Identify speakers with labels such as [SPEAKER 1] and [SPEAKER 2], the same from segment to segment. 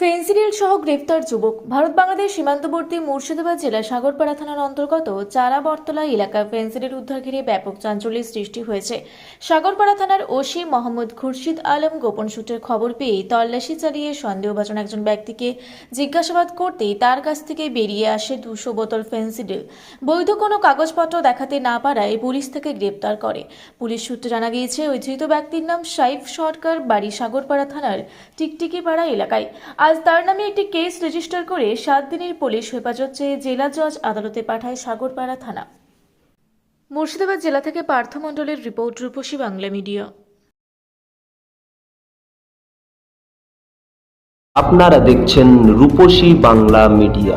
[SPEAKER 1] Phensedyl সহ গ্রেফতার যুবক। ভারত বাংলাদেশ সীমান্তবর্তী মুর্শিদাবাদ জেলার সাগরপাড়া থানার অন্তর্গত চারাবরতলা এলাকায় ফেন্সিডিল উদ্ধার ঘিরে ব্যাপক চাঞ্চল্যের সৃষ্টি হয়েছে। সাগরপাড়া থানার ওসি মোহাম্মদ খুরশিদ আলম গোপন সূত্রের খবর পেয়ে তল্লাশি চালিয়ে সন্দেহভাজন একজন ব্যক্তিকে জিজ্ঞাসাবাদ করতেই তার কাছ থেকে বেরিয়ে আসে দুশো বোতল ফেন্সিডিল। বৈধ কোনো কাগজপত্র দেখাতে না পারায় পুলিশ তাকে গ্রেপ্তার করে। পুলিশ সূত্রে জানা গিয়েছে, ওই ধৃত ব্যক্তির নাম সাইফ সরকার, বাড়ি সাগরপাড়া থানার টিকটিকিপাড়া এলাকায়। আজ তার নামে একটি কেস রেজিস্টার করে সাত দিনের পুলিশ হেফাজত চেয়ে জেলা জজ আদালতে পাঠায় সাগরপাড়া থানা। মুর্শিদাবাদ জেলা থেকে পার্থ মণ্ডলের রিপোর্ট, রূপসী বাংলা মিডিয়া।
[SPEAKER 2] আপনারা দেখছেন রূপসী বাংলা মিডিয়া।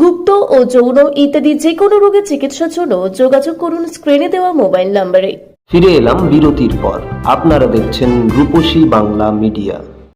[SPEAKER 1] গুপ্ত ও যৌন ইত্যাদি যে কোনো রোগের চিকিৎসার জন্য যোগাযোগ করুন স্ক্রিনে দেওয়া মোবাইল নম্বরে
[SPEAKER 2] ফিরে এলাম বিরতির পর। আপনারা দেখছেন রূপসী বাংলা মিডিয়া